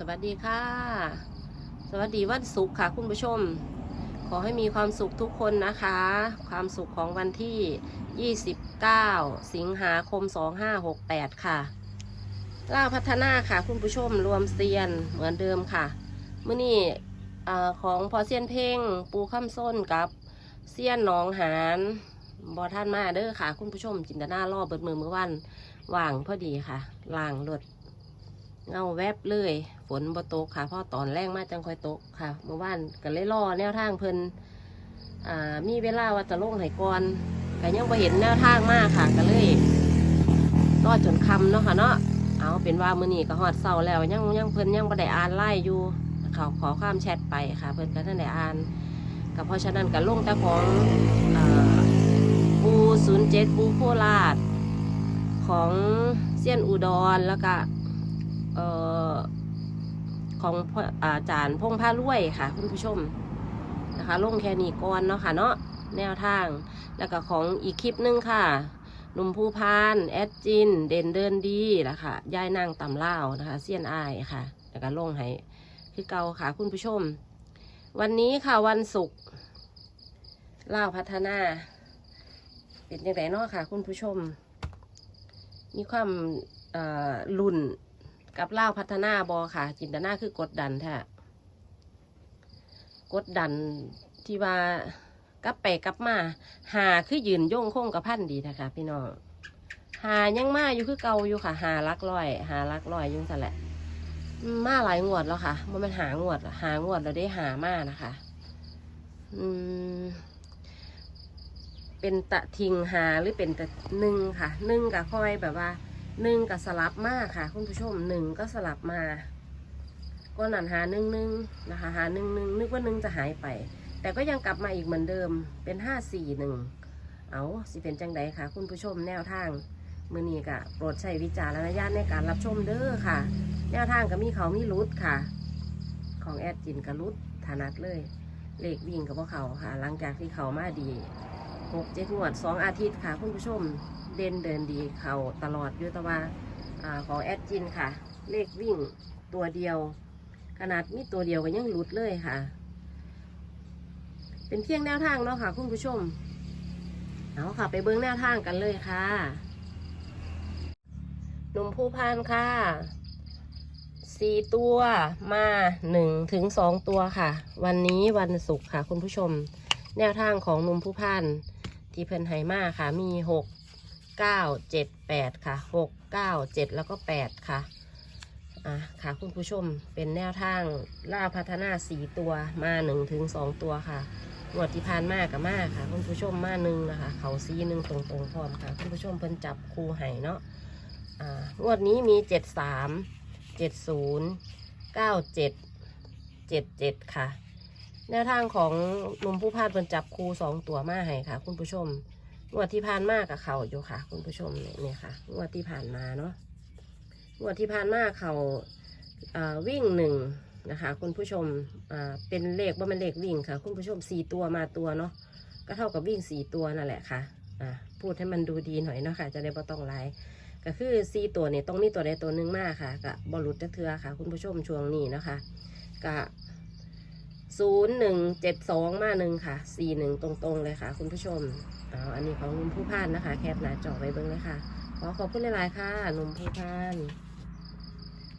สวัสดีค่ะ สวัสดีวันศุกร์ค่ะคุณผู้ชม ขอให้มีความสุขทุกคนนะคะ ความสุขของวันที่ 29 สิงหาคม 2568 ค่ะล่าพัฒนาค่ะ คุณผู้ชมรวมเซียนเหมือนเดิมค่ะเมื่อนี้ของพอเซียนเพ่งปูข้ามส้นกับเซียนหนองหานบอท่านมาเด้อค่ะ คุณผู้ชมจินตนารอบเบิดมือเมื่อวันว่างพอดีค่ะล่างรถ เงาแวบเลย ฝนบ่ตกค่ะ เพราะตอนแรกมาจังค่อยตกค่ะ เมื่อวานก็เลยรอแนวทางเพิ่นอ่ามีเวลาว่าจะลงไหก่อนก็ยังบ่เห็นแนวทางมากค่ะ ก็เลยรอจนคำเนาะค่ะเนาะเอาเป็นว่ามื้อนี้ก็ฮอดเช้าแล้วยังยังเพิ่นยังบ่ได้อ่านไล่อยู่เขาขอความแชทไปค่ะ เพิ่นก็ท่านได้อ่านก็เพราะฉะนั้นก็ลงแต่ของอ่าปู07ปูโคราชของเซียนอุดรแล้วก็ ออของอาจารย์พงผ้ารวยค่ะ คุณผู้ชมนะคะลงแค่นี้ก่อนเนาะค่ะเนาะแนวทาง แล้วก็ของอีกคลิปหนึงค่ะหนุ่มภูพาน แอดจิน เด่นเดินดีแล้วค่ะยายนางตำเล่านะคะเซียนอายค่ะ แล้วก็ลงให้คือเก่าค่ะคุณผู้ชม วันนี้ค่ะวันศุกร์เล่าพัฒนา เป็นยังไงเนาะค่ะ คุณผู้ชม มีความลุ่น กับเล่าพัฒนาบอค่ะ จินตนาคือกดดันแท้กดดันที่ว่ากับไปกับมา หาคือยืนย่งคงกับพันดีนะคะพี่น้องหายังมาอยู่คือเกาอยู่ค่ะ หาลักลอย หาลักลอยยุ่งสแหละมาหลายงวดแล้วค่ะมันเป็นหางวด หางวดเราได้หามานะคะ อืม เป็นตะทิงหาหรือเป็นตะนึ่งค่ะ นึ่งกับค่อยแบบว่า หนึ่งก็สลับมากค่ะ คุณผู้ชมหนึ่งก็สลับมา ก็นันหาหนึ่งหนึ่งนะคะหาหนึ่งหนึ่งนึกว่าหนึ่งจะหายไป แต่ก็ยังกลับมาอีกเหมือนเดิมเป็นห้าสี่หนึ่งเอาสิเป็นจังใดค่ะ คุณผู้ชมแนวทางมือนี้กะโปรดใช้วิจารณญาณในการรับชมเด้อค่ะ แนวทางก็มีเขามีรุดค่ะ ของแอดจินกับรุดถนัดเลยเลขวิ่งกับพวกเขาค่ะ หลังจากที่เขามาดี หกเจ็ดงวดสองอาทิตย์ค่ะคุณผู้ชมเด่นเดินดีเขาตลอดยู่แต่ว่าอาของแอดจินค่ะ เลขวิ่งตัวเดียว ขนาดมีตัวเดียวก็ยังหลุดเลยค่ะ เป็นเพียงแนวทางเนาะค่ะคุณผู้ชมเอาค่ะ ไปเบิ้งแนวทางกันเลยค่ะหนุ่มผู้พานค่ะสี่ตัวมาหนึ่งถึงสองตัวค่ะ วันนี้วันศุกร์ค่ะ คุณผู้ชม แนวทางของหนุ่มผู้พาน ที่เพิ่นไฮมาค่ะ มีหกเก้าเจ็ดแปดค่ะหกเก้าเจ็ดแล้วก็แปดค่ะอะค่ะคุณผู้ชมเป็นแนวทางล่าพัฒนาสีตัวมาหนึ่งถึงสองตัวค่ะงวดที่ผ่านมากับมาค่ะ คุณผู้ชมมาหนึ่งนะคะ เขาซีหนึ่งตรงตรงๆพร้อมค่ะ คุณผู้ชมเพิ่นจับคูไห่เนาะอ่างวดนี้มีเจ็ดสามเจ็ดศูนย์เก้าเจ็ดเจ็ดเจ็ดค่ะ แนวทางของนมผู้พาดเพิ่นจับคูสองตัวมาให้ค่ะ คุณผู้ชมงวดที่ผ่านมากับเขาอยู่ค่ะ คุณผู้ชมเนี่ยค่ะงวดที่ผ่านมาเนาะงวดที่ผ่านมาเขาอ่อวิ่งหนึ่งนะคะ คุณผู้ชมอ่าเป็นเลขว่ามันเลขวิ่งค่ะ คุณผู้ชมสี่ตัวมาตัวเนาะก็เท่ากับวิ่งสี่ตัวนั่นแหละค่ะอ่าพูดให้มันดูดีหน่อยเนาะค่ะ จะได้บ่ต้องไลายก็คือสี่ตัวเนี่ยต้องมีตัวใดตัวหนึ่งมากค่ะกับบอลุดจะเทือค่ะ คุณผู้ชมช่วงนี้นะคะกะ ศูนย์หนึ่งเจ็ดสองมาหนึ่งค่ะสี่หนึ่งตรงๆเลยค่ะ คุณผู้ชมเอาอันนี้ของนุ่มผู้พานนะคะ แคปหน้าจอไว้เบิ้งเลยค่ะ ขอขอบคุณหลายๆค่ะนุ่มผู้พาน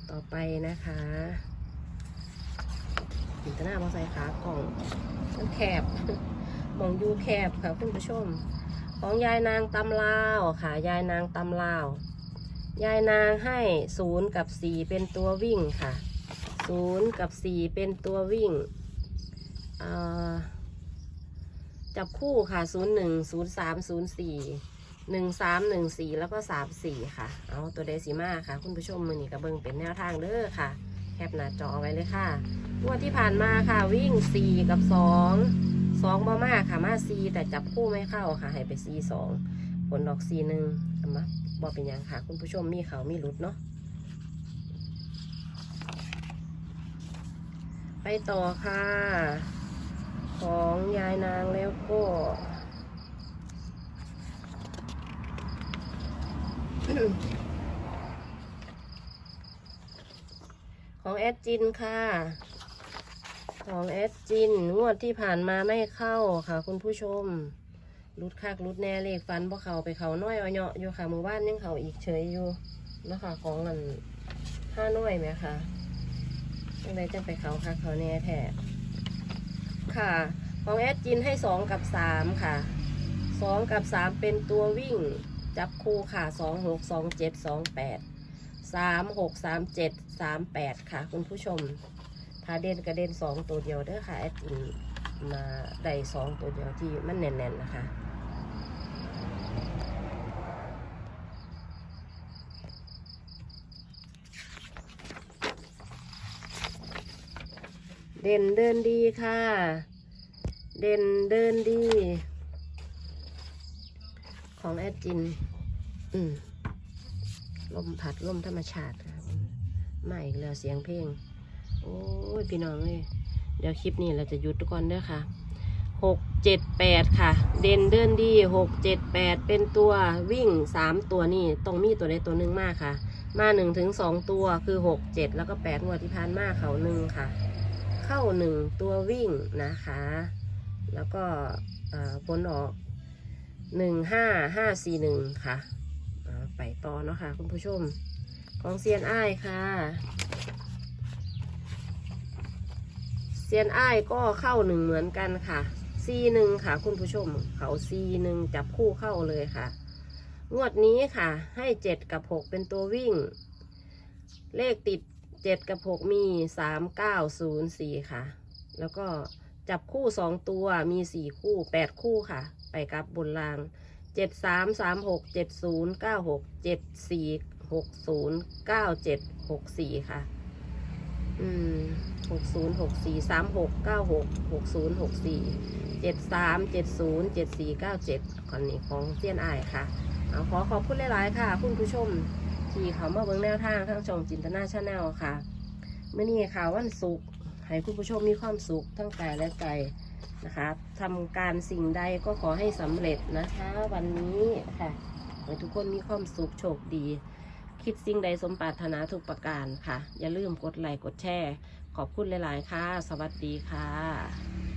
ต่อไปนะคะจินตนาบอใส่ขากล่องมันแคบมองยูแคบค่ะคุณผู้ชม ของยายนางตำลาวค่ะ ยายนางตำลาวยายนางให้ศูนย์กับสี่เป็นตัววิ่งค่ะศูนย์กับสี่เป็นตัววิ่ง จับคู่ค่ะศูนย์หนึ่งศูนย์สามศูนย์สี่หนึ่งสามหนึ่งสี่แล้วก็สามสี่ค่ะ เอาตัวเดซิมาค่ะ คุณผู้ชมมือนี้กระเบิงเป็นแนวทางเด้อค่ะ แคปหน้าจอไว้เลยค่ะงวดที่ผ่านมาค่ะ วิ่งสี่กับสองสองบ่มากค่ะ มาสี่แต่จับคู่ไม่เข้าค่ะ ให้ไปสี่สองผลดอกสี่หนึ่งเอามาบอกเป็นยังค่ะ คุณผู้ชมมีเขามีหลุดเนาะไปต่อค่ะ ของยายนางแล้วก็ของแอดจินค่ะ ของแอดจิน งวดที่ผ่านมาไม่เข้าค่ะ คุณผู้ชมรุดคักรุดแน่เลขฟันพวกเขาไปเขาน้อยเอาเนาะอยู่ค่ะมือบ้านยังเขาอีกเฉยอยู่นะคะของเงินห้าน้อยไหมคะยังไงจะไปเขาคักเขาแน่แท้ ค่ะ ของแอดจินให้สองกับสามค่ะสองกับสามเป็นตัววิ่ง จับคู่ค่ะสองหกสองเจ็ดสองแปดสามหกสามเจ็ดสามแปดค่ะ คุณผู้ชมพาเด่นกระเด่นสองตัวเดียวเด้อค่ะแอดจินมาได้สองตัวเดียวที่มันแน่นๆนะคะ เด่นเดินดีค่ะ เด่นเดินดี ของแอดจิน อืมลมพัดลมธรรมชาติค่ะมาอีกแล้วเสียงเพลง โอ้ย พี่น้องเอ้ยเดี๋ยวคลิปนี้เราจะหยุดทุกคนเด้อค่ะหกเจ็ดแปดค่ะ เด่นเดินดีหกเจ็ดแปดเป็นตัววิ่งสามตัวนี่ต้องมีตัวใดตัวหนึ่งมากค่ะ มาหนึ่งถึงสองตัวคือหกเจ็ดแล้วก็แปดงวดที่ผ่านมาเขาหนึ่งค่ะ เข้าหนึ่งตัววิ่งนะคะ แล้วก็เอ่อผลออกหนึ่งห้าห้าสี่หนึ่งค่ะ ไปต่อเนาะค่ะคุณผู้ชมของเซียนอ้ายค่ะเซียนอ้ายก็เข้าหนึ่งเหมือนกันค่ะซีหนึ่งค่ะ คุณผู้ชม เขาซีหนึ่งจับคู่เข้าเลยค่ะ งวดนี้ค่ะ ให้เจ็ดกับหกเป็นตัววิ่ง เลขติด เจ็ดกับหกมีสามเก้าศูนย์สี่ค่ะ แล้วก็จับคู่สองตัวมีสี่คู่แปดคู่ค่ะ ไปกับบนรางเจ็ดสามสามหกเจ็ดศูนย์เก้าหกเจ็ดสี่หกศูนย์เก้าเจ็ดหกสี่ค่ะ อืมหกศูนย์หกสี่สามหกเก้าหกหกศูนย์หกสี่เจ็ดสามเจ็ดศูนย์เจ็ดสี่เก้าเจ็ดคนนี้ของเซียนอายค่ะ เอาขอขอบคุณหลาย ๆ ค่ะ คุณผู้ชม ที่เขามาเบิ่งแนวทางทางช่องจินตนาชาแนลค่ะเมื่อนี้ค่ะวันศุกร์ให้คุณผู้ชมมีความสุขทั้งกายและใจนะคะทำการสิ่งใดก็ขอให้สำเร็จนะคะ วันนี้ค่ะให้ทุกคนมีความสุขโชคดี คิดสิ่งใดสมปรารถนาทุกประการค่ะ อย่าลืมกดไลค์กดแชร์ ขอบคุณหลาย ๆ ค่ะ สวัสดีค่ะ